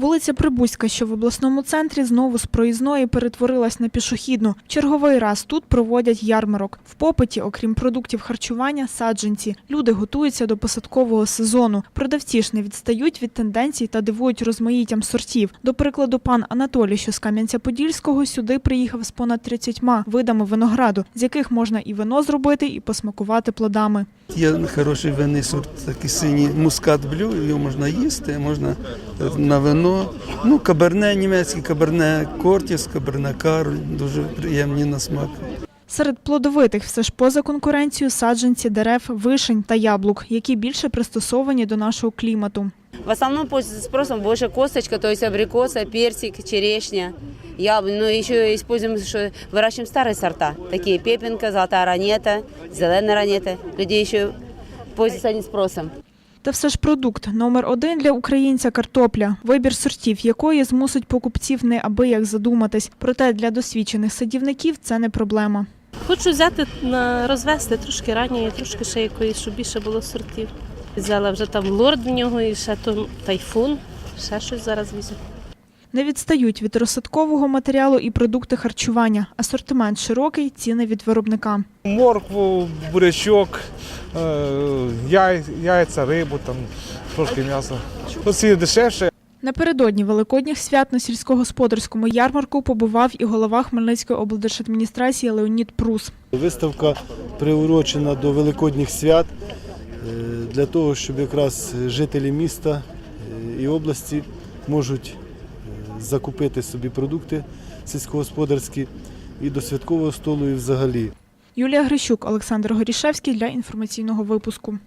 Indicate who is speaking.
Speaker 1: Вулиця Прибузька, що в обласному центрі, знову з проїзної перетворилась на пішохідну. Черговий раз тут проводять ярмарок. В попиті, окрім продуктів харчування, саджанці. Люди готуються до посадкового сезону. Продавці ж не відстають від тенденцій та дивують розмаїттям сортів. До прикладу, пан Анатолій, що з Кам'янця-Подільського, сюди приїхав з понад 30 видами винограду, з яких можна і вино зробити, і посмакувати плодами.
Speaker 2: Є хороший винний сорт, такий синій мускат блю, його можна їсти, можна на вино. Ну, каберне німецький, каберне Кортіс, каберне Кароль, дуже приємні на смак.
Speaker 1: Серед плодовитих все ж поза конкуренцією саджанці дерев, вишень та яблук, які більше пристосовані до нашого клімату.
Speaker 3: В основном пользуется спросом больше косточка, то есть абрикоса, персик, черешня, яблонь. Но еще используем, что выращиваем старые сорта, такие пепенка, золотая ранета, зеленая ранета. Люди еще пользуются они спросом.
Speaker 1: Та все ж продукт номер один для українця картопля, вибір сортів якої змусить покупців неабияк задуматись. Проте для досвідчених садівників це не проблема.
Speaker 4: Хочу взяти на розвести трошки ранньої, трошки ще якоїсь, щоб більше було сортів. Взяла вже там лорд в нього і ще то тайфун. Ще щось зараз візьму.
Speaker 1: Не відстають від розсадкового матеріалу і продукти харчування. Асортимент широкий, ціни від виробника.
Speaker 5: моркву, бурячок, яй, яйця, рибу, там, трошки м'яса. Тут ціни дешевше,
Speaker 1: Напередодні великодніх свят на сільськогосподарському ярмарку побував і голова Хмельницької облдержадміністрації Леонід Прус.
Speaker 6: Виставка приурочена до Великодніх свят е, для того, щоб якраз жителі міста е, і області можуть е, закупити собі продукти сільськогосподарські і до святкового столу, і взагалі.
Speaker 1: Юлія Грищук, Олександр Горішевський для інформаційного випуску.